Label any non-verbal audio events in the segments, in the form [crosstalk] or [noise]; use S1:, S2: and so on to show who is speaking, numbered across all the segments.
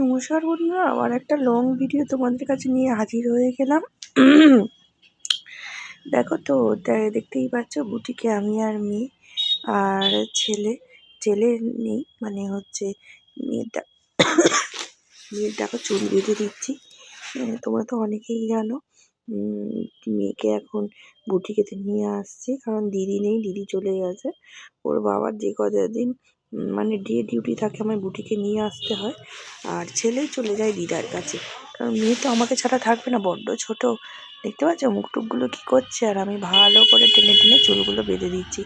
S1: নমস্কার বন্ধুরা, আবার একটা লং ভিডিও তোমাদের কাছে নিয়ে হাজির হয়ে গেলাম। দেখো তো দেখতেই পাচ্ছ, বুটিকে আমি আর মেয়ে আর ছেলে ছেলে নেই মানে হচ্ছে মেয়েটা। মেয়ের দেখো চুল বেঁধে দিচ্ছি। তোমরা তো অনেকেই জানো মেয়েকে এখন বুটিকেতে নিয়ে আসছি, কারণ দিদি নেই, দিদি চলে গেছে। ওর বাবার যে কদিন মানে ডে ডিউটি থাকে আমার বুটিকে নিয়ে আসতে হয়। আর ছেলে চলে যায় দিদার কাছে। কারণ মেয়ে তো আমাকে ছাড়া থাকবে না, বড্ড ছোট। দেখতে পাচ্ছ মুখ টুকগুলো কী করছে? আর আমি ভালো করে টেনে টেনে চুলগুলো বেঁধে দিচ্ছি।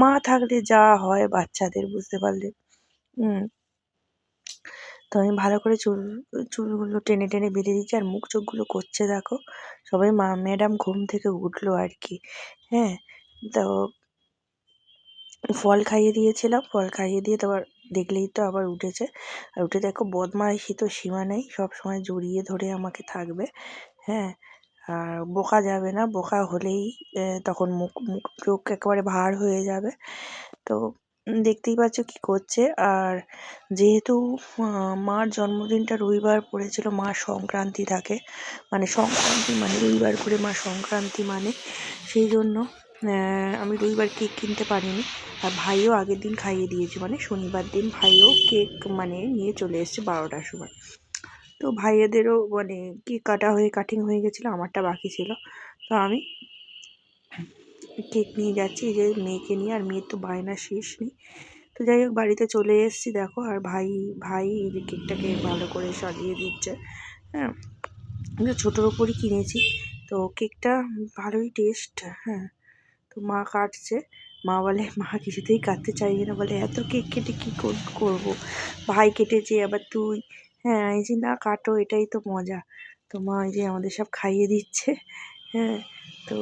S1: মা থাকলে যা হয় বাচ্চাদের, বুঝতে পারলে। হুম। তো আমি ভালো করে চুল, চুলগুলো টেনে টেনে বেঁধে দিচ্ছি আর মুখ চোখগুলো করছে, দেখো। সবাই মা, ম্যাডাম ঘুম থেকে উঠল আর কি। হ্যাঁ তো ফল খাইয়ে দিয়েছিলাম, ফল খাইয়ে দিয়ে তারপর দেখলেই তো আবার উঠেছে। আর উঠে দেখো বদমাইশি তো সীমা নেই, সব সময় জড়িয়ে ধরে আমাকে থাকবে হ্যাঁ? আর বোকা যাবে না, বোকা হলেই তখন মুখ মুখ, চোখ একেবারে ভার হয়ে যাবে। তো দেখতেই পাচ্ছ কি করছে। আর যেহেতু মার জন্মদিনটা রবিবার পড়েছিল, মা সংক্রান্তি থাকে মানে সংক্রান্তি মানে রবিবার করে মা সংক্রান্তি মানে সেই জন্য আমি রবিবার কেক কিনতে পারিনি। আর ভাইও আগের দিন খাইয়ে দিয়েছে। মানে শনিবার দিন ভাইও কেক মানে নিয়ে চলে এসেছে বারোটার সময়। তো ভাইয়েদেরও মানে কেক কাটা হয়ে কাটিং হয়ে গেছিল, আমারটা বাকি ছিল। তো আমি কেক নিয়ে যাচ্ছি। যে মেয়েকে নিয়ে, আর মেয়ের তো বায়না শেষ নেই। তো যাই হোক, বাড়িতে চলে এসেছি, দেখো। আর ভাই ভাই এই যে কেকটাকে ভালো করে সাজিয়ে দিচ্ছে। হ্যাঁ ছোটোর ওপরই কিনেছি। তো কেকটা ভালোই টেস্ট হ্যাঁ। তো মা কাটছে মা বলে মা কিছুতেই কাটতে চাইবে না। বলে এত কেক কেটে কী কর- করব? ভাই কেটেছে আবার তুই হ্যাঁ এই যে না কাটো এটাই তো মজা। তো মা এই যে আমাদের সব খাইয়ে দিচ্ছে হ্যাঁ তো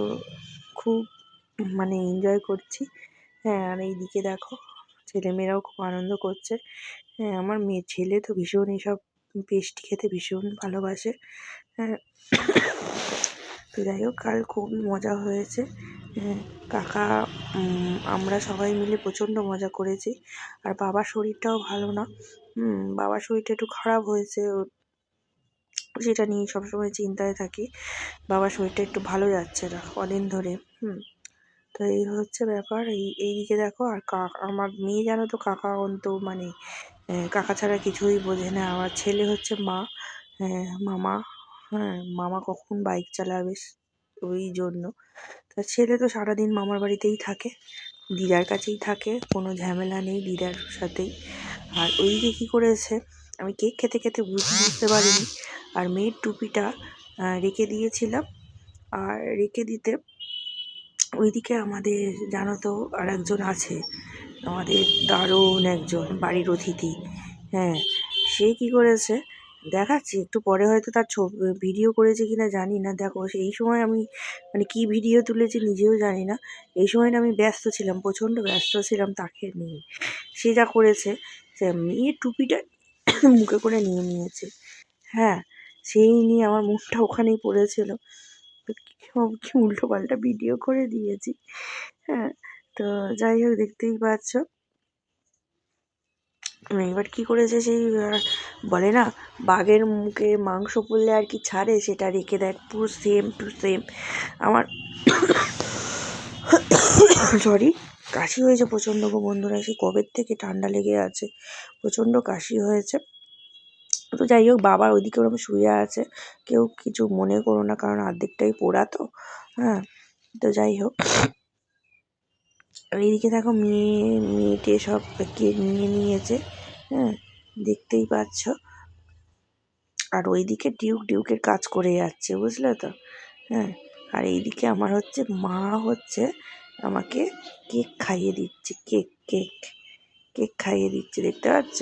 S1: খুব মানে এনজয় করছি। হ্যাঁ আর এইদিকে দেখো ছেলেমেয়েরাও খুব আনন্দ করছে। হ্যাঁ আমার মেয়ে ছেলে তো ভীষণ এইসব পেস্ট্রি খেতে ভীষণ ভালোবাসে। হ্যাঁ তো যাই হোক কাল খুবই মজা হয়েছে। হ্যাঁ, কাকা আমরা সবাই মিলে প্রচণ্ড মজা করেছি। আর বাবার শরীরটাও ভালো না। বাবার শরীরটা একটু খারাপ হয়েছে। সেটা নিয়ে সবসময় চিন্তায় থাকি। বাবার শরীরটা একটু ভালো যাচ্ছে না কদিন ধরে। হুম, তো এই হচ্ছে ব্যাপার। এই এইদিকে দেখো, আর কাকা আমার মেয়ে জানো তো, কাকা অন্ত মানে কাকা ছাড়া কিছুই বোঝে না। আমার ছেলে হচ্ছে মা হ্যাঁ মামা হ্যাঁ মামা কখন বাইক চালাবে? ওই জন্য। তা ছেলে তো সারাদিন মামার বাড়িতেই থাকে, দিদার কাছেই থাকে, কোনো ঝামেলা নেই দিদার সাথেই। আর ওই ওইদিকে কী করেছে, আমি কেক খেতে খেতে বুঝ- বুঝতে পারিনি। আর মেয়ের টুপিটা রেখে দিয়েছিলাম। আর রেখে দিতে ওইদিকে আমাদের, জানো তো আর একজন আছে, আমাদের দারুণ একজন, বাড়ির অতিথি। হ্যাঁ সে কি করেছে দেখাচ্ছি, একটু পরে হয়তো তার ছবি ভিডিও করেছে কিনা জানি না। দেখো সেই সময় আমি মানে কি ভিডিও তুলেছি নিজেও জানি না। এই সময়টা আমি ব্যস্ত ছিলাম, প্রচণ্ড ব্যস্ত ছিলাম, তাকে নিয়ে। সে যা করেছে মেয়ের টুপিটা [coughs] মুখে করে নিয়ে নিয়েছে। হ্যাঁ সেই নিয়ে আমার মুখটা ওখানেই পড়েছিল। কি- কি উল্টো পাল্টা ভিডিও করে দিয়েছি। হ্যাঁ তো যাই হোক, দেখতেই পাচ্ছ। এবার কি করেছে সেই বলে না, বাঘের মুখে মাংস পড়লে আর কি ছাড়ে, সেটা রেখে দেয়, পুরো সেম টু সেম আমার সরি কাশি হয়েছে প্রচণ্ড গো বন্ধুরা, সেই কবের থেকে ঠান্ডা লেগে আছে, প্রচণ্ড কাশি হয়েছে। তো যাই হোক বাবা ওইদিকে ওরকম শুয়ে আছে, কেউ কিছু মনে করো না, কারণ অর্ধেকটাই পোড়া তো হ্যাঁ তো যাই হোক। আর এইদিকে দেখো মেয়ে, মেয়েটে সব কেক নিয়ে নিয়েছে হ্যাঁ? দেখতেই পাচ্ছ। আর ওইদিকে ডিউক ডিউকের কাজ করে যাচ্ছে, বুঝলে তো? হ্যাঁ? আর এইদিকে আমার হচ্ছে, মা হচ্ছে আমাকে কেক খাইয়ে দিচ্ছে, কেক কেক কেক খাইয়ে দিচ্ছে, দেখতে পাচ্ছ?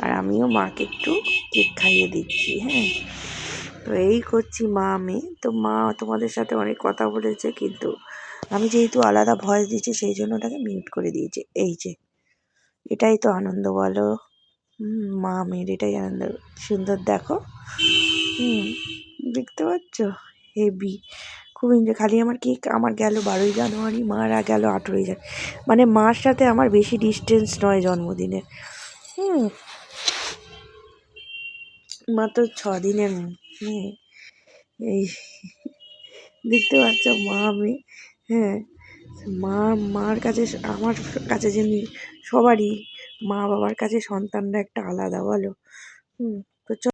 S1: আর আমিও মাকে একটু কেক খাইয়ে দিচ্ছি হ্যাঁ? তো এই করছি মা আমি। তো মা তোমাদের সাথে অনেক কথা বলেছে, কিন্তু আমি যেহেতু আলাদা ভয়েস দিচ্ছি, সেই জন্য ওটাকে মিউট করে দিয়েছি। এই যে, এটাই তো আনন্দ বলো। মা মেয়ের এটাই আনন্দ। সুন্দর দেখো। হুম, দেখতে পাচ্ছ? হেভি খুব এনজয় খালি আমার কেক আমার গেল বারোই জানুয়ারি, মারা গেল আঠেরোই জানুয়ারি। মানে মার সাথে আমার বেশি ডিস্টেন্স নয় জন্মদিনের। হুম। মাত্র ছ দিনের মেয়ে এই, দেখতে পাচ্ছ মা মেয়ে। হ্যাঁ মা মার কাছে, আমার কাছে যেমনি সবারই মা বাবার কাছে সন্তানরা একটা আলাদা বলো। হুম, তো চ